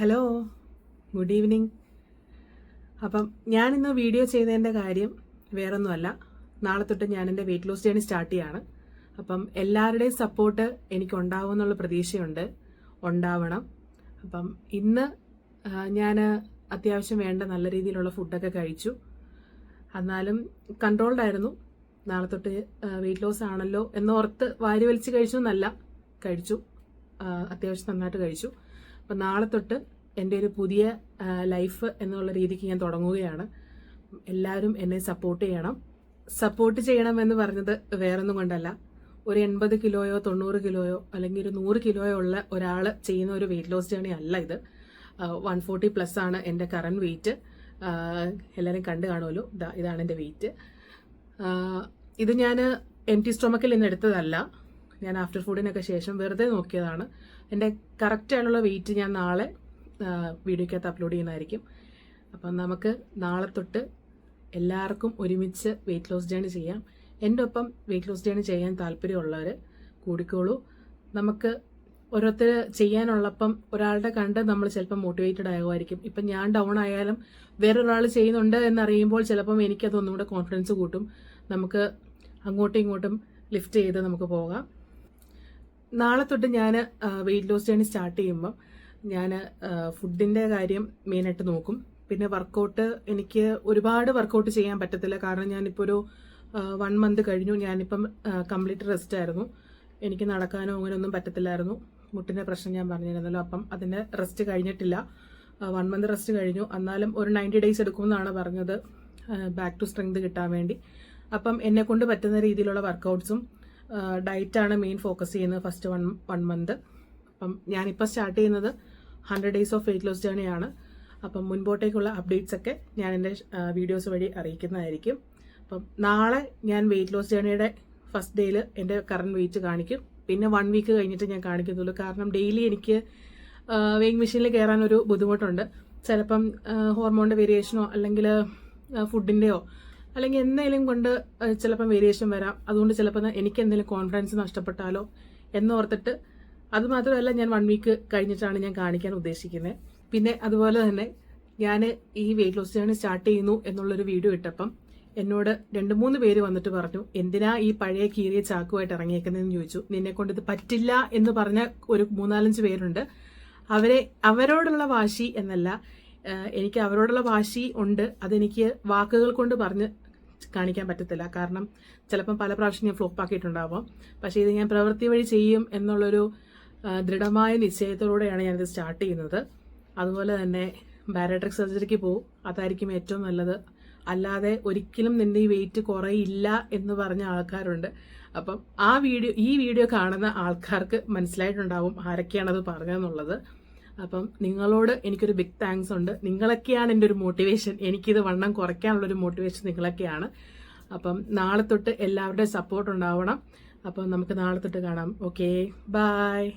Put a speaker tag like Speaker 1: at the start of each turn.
Speaker 1: Hello good evening അപ്പം ഞാനിന്ന് video ചെയ്തതിന്റെ കാര്യം വേറൊന്നുമല്ല. നാളെ തൊട്ട് ഞാൻ എന്റെ വെയിറ്റ് ലോസ് ജേണി സ്റ്റാർട്ട് ചെയ്യാണ്. അപ്പം എല്ലാവരുടെയും സപ്പോർട്ട് എനിക്ക് ഉണ്ടാവും എന്നുള്ള പ്രതീക്ഷയുണ്ട്. ഉണ്ടാവണം. അപ്പം ഇന്ന് ഞാൻ അത്യാവശ്യം വേണ്ട നല്ല രീതിയിലുള്ള ഫുഡൊക്കെ കഴിച്ചു. എന്നാലും കൺട്രോൾഡ് ആയിരുന്നു. നാളെ തൊട്ട് വെയിറ്റ് ലോസ് ആണല്ലോ എന്നോർത്ത് വാരി വലിച്ച് കഴിച്ചു എന്നല്ല. കഴിച്ചു. അത്യാവശ്യം നന്നായിട്ട് കഴിച്ചു. അപ്പം നാളെ തൊട്ട് എന്റെ ഒരു പുതിയ ലൈഫ് എന്നുള്ള രീതിക്ക് ഞാൻ തുടങ്ങുകയാണ്. എല്ലാവരും എന്നെ സപ്പോർട്ട് ചെയ്യണം. സപ്പോർട്ട് ചെയ്യണം എന്ന് പറഞ്ഞത് വേറൊന്നും കൊണ്ടല്ല. ഒരു എൺപത് കിലോയോ തൊണ്ണൂറ് കിലോയോ അല്ലെങ്കിൽ ഒരു നൂറ് കിലോയോ ഉള്ള ഒരാൾ ചെയ്യുന്ന ഒരു വെയിറ്റ് ലോസ് ജേണി അല്ല ഇത്. വൺ ഫോർട്ടി പ്ലസ് ആണ് എന്റെ കറണ്ട് വെയിറ്റ് എല്ലാവരും കണ്ടു കാണുമല്ലോ. ഇതാ ഇതാണ് എന്റെ വെയിറ്റ് ഇത് ഞാൻ എം ടി സ്റ്റൊമക്കിൽ നിന്ന് എടുത്തതല്ല. ഞാൻ ആഫ്റ്റർ ഫുഡിനൊക്കെ ശേഷം വെറുതെ നോക്കിയതാണ്. എന്റെ കറക്റ്റ് ആയിട്ടുള്ള വെയിറ്റ് ഞാൻ നാളെ വീഡിയോക്കകത്ത് അപ്ലോഡ് ചെയ്യുന്നതായിരിക്കും. അപ്പം നമുക്ക് നാളെ തൊട്ട് എല്ലാവർക്കും ഒരുമിച്ച് വെയിറ്റ് ലോസ് ജേണി ചെയ്യാം. എന്റെ ഒപ്പം വെയിറ്റ് ലോസ് ജേണി ചെയ്യാൻ താല്പര്യമുള്ളവർ കൂടിക്കോളൂ. നമുക്ക് ഓരോരുത്തർ ചെയ്യാനുള്ളപ്പം ഒരാളുടെ കണ്ട് നമ്മൾ ചിലപ്പം മോട്ടിവേറ്റഡ് ആകുമായിരിക്കും. ഇപ്പം ഞാൻ ഡൗൺ ആയാലും വേറൊരാൾ ചെയ്യുന്നുണ്ട് എന്നറിയുമ്പോൾ ചിലപ്പം എനിക്കതൊന്നും കൂടെ കോൺഫിഡൻസ് കൂട്ടും. നമുക്ക് അങ്ങോട്ടും ഇങ്ങോട്ടും ലിഫ്റ്റ് ചെയ്ത് നമുക്ക് പോകാം. നാളെ തൊട്ട് ഞാൻ വെയിറ്റ് ലോസ് ജേണി സ്റ്റാർട്ട് ചെയ്യുമ്പം ഞാൻ ഫുഡിന്റെ കാര്യം മെയിനായിട്ട് നോക്കും. പിന്നെ വർക്കൗട്ട് എനിക്ക് ഒരുപാട് വർക്കൗട്ട് ചെയ്യാൻ പറ്റത്തില്ല. കാരണം ഞാനിപ്പോൾ ഒരു വൺ മന്ത് കഴിഞ്ഞു. ഞാനിപ്പം കംപ്ലീറ്റ് റെസ്റ്റ് ആയിരുന്നു. എനിക്ക് നടക്കാനോ അങ്ങനെ ഒന്നും പറ്റത്തില്ലായിരുന്നു. മുട്ടിന്റെ പ്രശ്നം ഞാൻ പറഞ്ഞിരുന്നല്ലോ. അപ്പം അതിന്റെ റെസ്റ്റ് കഴിഞ്ഞിട്ടില്ല. വൺ മന്ത് റെസ്റ്റ് കഴിഞ്ഞു. എന്നാലും ഒരു നയന്റി ഡേയ്സ് എടുക്കുമെന്നാണ് പറഞ്ഞത്. ബാക്ക് ടു സ്ട്രെങ്ത് കിട്ടാൻ വേണ്ടി. അപ്പം എന്നെ കൊണ്ട് പറ്റുന്ന രീതിയിലുള്ള വർക്കൗട്ട്സും ഡയറ്റാണ് മെയിൻ ഫോക്കസ് ചെയ്യുന്നത് ഫസ്റ്റ് വൺ വൺ മന്ത് അപ്പം ഞാനിപ്പോൾ സ്റ്റാർട്ട് ചെയ്യുന്നത് hundred days of weight loss ആണ്. അപ്പം മുൻപോട്ടേക്കുള്ള അപ്ഡേറ്റ്സ് ഒക്കെ ഞാൻ എന്റെ വീഡിയോസ് വഴി അറിയിക്കുന്നതായിരിക്കും. അപ്പം നാളെ ഞാൻ വെയിറ്റ് ലോസ് ജേണിയുടെ ഫസ്റ്റ് ഡേയിൽ എന്റെ കറണ്ട് വെയിറ്റ് കാണിക്കും. പിന്നെ വൺ വീക്ക് കഴിഞ്ഞിട്ട് ഞാൻ കാണിക്കുന്നുള്ളൂ കാരണം ഡെയിലി എനിക്ക് വെയിങ് മെഷീനിൽ കയറാൻ ഒരു ബുദ്ധിമുട്ടുണ്ട്. ചിലപ്പം ഹോർമോണിന്റെ വേരിയേഷനോ അല്ലെങ്കിൽ ഫുഡിന്റെയോ അല്ലെങ്കിൽ എന്തെങ്കിലും കൊണ്ട് ചിലപ്പം വേരിയേഷൻ വരാം. അതുകൊണ്ട് ചിലപ്പോൾ എനിക്ക് എന്തെങ്കിലും കോൺഫിഡൻസ് നഷ്ടപ്പെട്ടാലോ എന്നോർത്തിട്ട് അത് മാത്രമല്ല ഞാൻ വൺ വീക്ക് കഴിഞ്ഞിട്ടാണ് ഞാൻ കാണിക്കാൻ ഉദ്ദേശിക്കുന്നത് പിന്നെ അതുപോലെ തന്നെ ഞാൻ ഈ വെയിറ്റ് ലോസ് ജേണി സ്റ്റാർട്ട് ചെയ്യുന്നു എന്നുള്ളൊരു വീഡിയോ ഇട്ടപ്പം എന്നോട് രണ്ട് മൂന്ന് പേര് വന്നിട്ട് പറഞ്ഞു എന്തിനാ ഈ പഴയ കീറിയ ചാക്കുമായിട്ട് ഇറങ്ങിയേക്കുന്നതെന്ന് ചോദിച്ചു. നിന്നെ കൊണ്ട് ഇത് പറ്റില്ല എന്ന് പറഞ്ഞ ഒരു മൂന്നാലഞ്ച് പേരുണ്ട്. അവരെ അവരോടുള്ള വാശി എന്നല്ല എനിക്ക് അവരോടുള്ള വാശി ഉണ്ട്. അതെനിക്ക് വാക്കുകൾ കൊണ്ട് പറഞ്ഞ് കാണിക്കാൻ പറ്റത്തില്ല. കാരണം ചിലപ്പം പല പ്രാവശ്യം ഞാൻ ഫ്ലോപ്പാക്കിയിട്ടുണ്ടാവാം പക്ഷേ ഇത് ഞാൻ പ്രവൃത്തി വഴി ചെയ്യും എന്നുള്ളൊരു ദൃഢമായ നിശ്ചയത്തോടെയാണ് ഞാനിത് സ്റ്റാർട്ട് ചെയ്യുന്നത്. അതുപോലെ തന്നെ ബാരട്രിക് സർജറിക്ക് പോകും അതായിരിക്കും ഏറ്റവും നല്ലത്. അല്ലാതെ ഒരിക്കലും നിന്റെ ഈ വെയിറ്റ് കുറയില്ല എന്ന് പറഞ്ഞ ആൾക്കാരുണ്ട്. അപ്പം ആ വീഡിയോ ഈ വീഡിയോ കാണുന്ന ആൾക്കാർക്ക് മനസ്സിലായിട്ടുണ്ടാവും ആരൊക്കെയാണത് പറഞ്ഞതെന്നുള്ളത്. അപ്പം നിങ്ങളോട് എനിക്കൊരു ബിഗ് താങ്ക്സ് ഉണ്ട്. നിങ്ങളൊക്കെയാണ് എന്റെ ഒരു മോട്ടിവേഷൻ എനിക്കിത് വണ്ണം കുറയ്ക്കാനുള്ളൊരു മോട്ടിവേഷൻ നിങ്ങളൊക്കെയാണ്. അപ്പം നാളെ തൊട്ട് എല്ലാവരുടെയും സപ്പോർട്ട് ഉണ്ടാവണം. അപ്പം നമുക്ക് നാളെ തൊട്ട് കാണാം. Okay bye